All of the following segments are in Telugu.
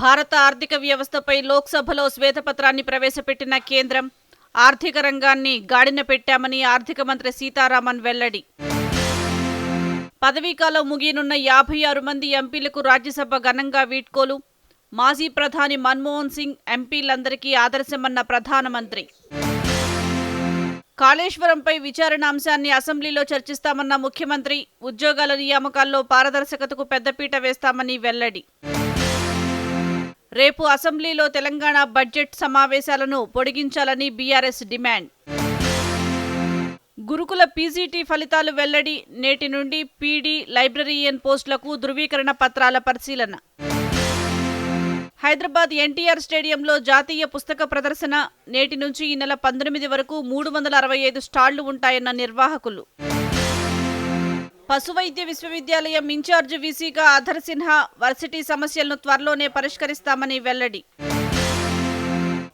భారత ఆర్థిక వ్యవస్థపై లోక్సభలో శ్వేతపత్రాన్ని ప్రవేశపెట్టిన కేంద్రం ఆర్థిక రంగాన్ని గాడిన పెట్టామని ఆర్థిక మంత్రి సీతారామన్ వెల్లడి. పదవీకాలం ముగియనున్న యాభై ఆరు మంది ఎంపీలకు రాజ్యసభ ఘనంగా వీడ్కోలు. మాజీ ప్రధాని మన్మోహన్ సింగ్ ఎంపీలందరికీ ఆదర్శమన్న ప్రధానమంత్రి. కాళేశ్వరంపై విచారణ అంశాన్ని అసెంబ్లీలో చర్చిస్తామన్న ముఖ్యమంత్రి ఉద్యోగాల నియామకాల్లో పారదర్శకతకు పెద్దపీట వేస్తామని వెల్లడి. రేపు అసెంబ్లీలో తెలంగాణ బడ్జెట్ సమావేశాలను పొడిగించాలని బీఆర్ఎస్ డిమాండ్. గురుకుల పీజీటీ ఫలితాలు వెల్లడి నేటి నుండి పీడీ లైబ్రరీయన్ పోస్టులకు ధృవీకరణ పత్రాల పరిశీలన. హైదరాబాద్ ఎన్టీఆర్ స్టేడియంలో జాతీయ పుస్తక ప్రదర్శన నేటి నుంచి ఈ నెల పంతొమ్మిది వరకు మూడు వందల అరవై ఐదు స్టాళ్ళు ఉంటాయన్న నిర్వాహకులు. పశువైద్య విశ్వవిద్యాలయం ఇన్ఛార్జ్ వీసీగా అధర్ సిన్హా వర్సిటీ సమస్యలను త్వరలోనే పరిష్కరిస్తామని వెల్లడి.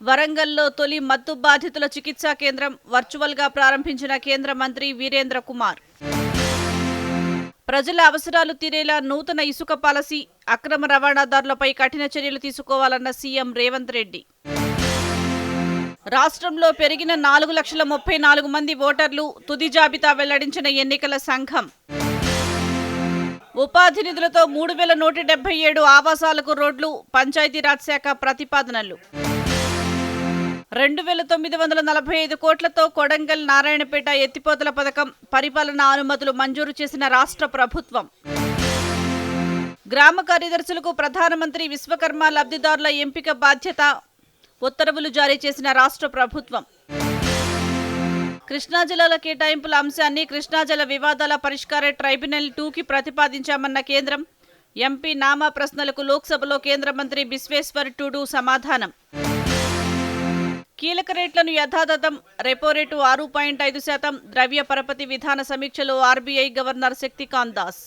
వరంగల్లో తొలి మత్తు బాధితుల చికిత్సా కేంద్రం వర్చువల్గా ప్రారంభించిన కేంద్ర మంత్రి వీరేంద్ర కుమార్. ప్రజల అవసరాలు తీరేలా నూతన ఇసుక పాలసీ అక్రమ రవాణాదారులపై కఠిన చర్యలు తీసుకోవాలన్న సీఎం రేవంత్ రెడ్డి. రాష్ట్రంలో పెరిగిన నాలుగు లక్షల ముప్పై నాలుగు మంది ఓటర్లు తుది జాబితా వెల్లడించిన ఎన్నికల సంఘం. ఉపాధి నిధులతో మూడు వేల నూట డెబ్బై ఏడు ఆవాసాలకు రోడ్లు పంచాయతీరాజ్ శాఖ ప్రతిపాదనలు. రెండు వేల తొమ్మిది వందల నలభై ఐదు కోట్లతో కొడంగల్ నారాయణపేట ఎత్తిపోతల పథకం పరిపాలనా అనుమతులు మంజూరు చేసిన రాష్ట్ర ప్రభుత్వం. గ్రామ కార్యదర్శులకు ప్రధానమంత్రి విశ్వకర్మ లబ్ధిదారుల ఎంపిక బాధ్యత ఉత్తర్వులు జారీ చేసిన రాష్ట్ర ప్రభుత్వం. కృష్ణా జిల్లాల కేటాయింపుల అంశాన్ని కృష్ణా జల వివాదాల పరిష్కార ట్రైబ్యునల్ టూకి ప్రతిపాదించామన్న కేంద్రం. ఎంపీ నామా ప్రశ్నలకు లోక్సభలో కేంద్ర మంత్రి బిశ్వేశ్వర్ టూడు సమాధానం. కీలక రేట్లను యథాతథం రెపో రేటు ఆరు పాయింట్ ఐదు శాతం ద్రవ్య పరపతి విధాన సమీక్షలో ఆర్బీఐ గవర్నర్ శక్తికాంత్ దాస్.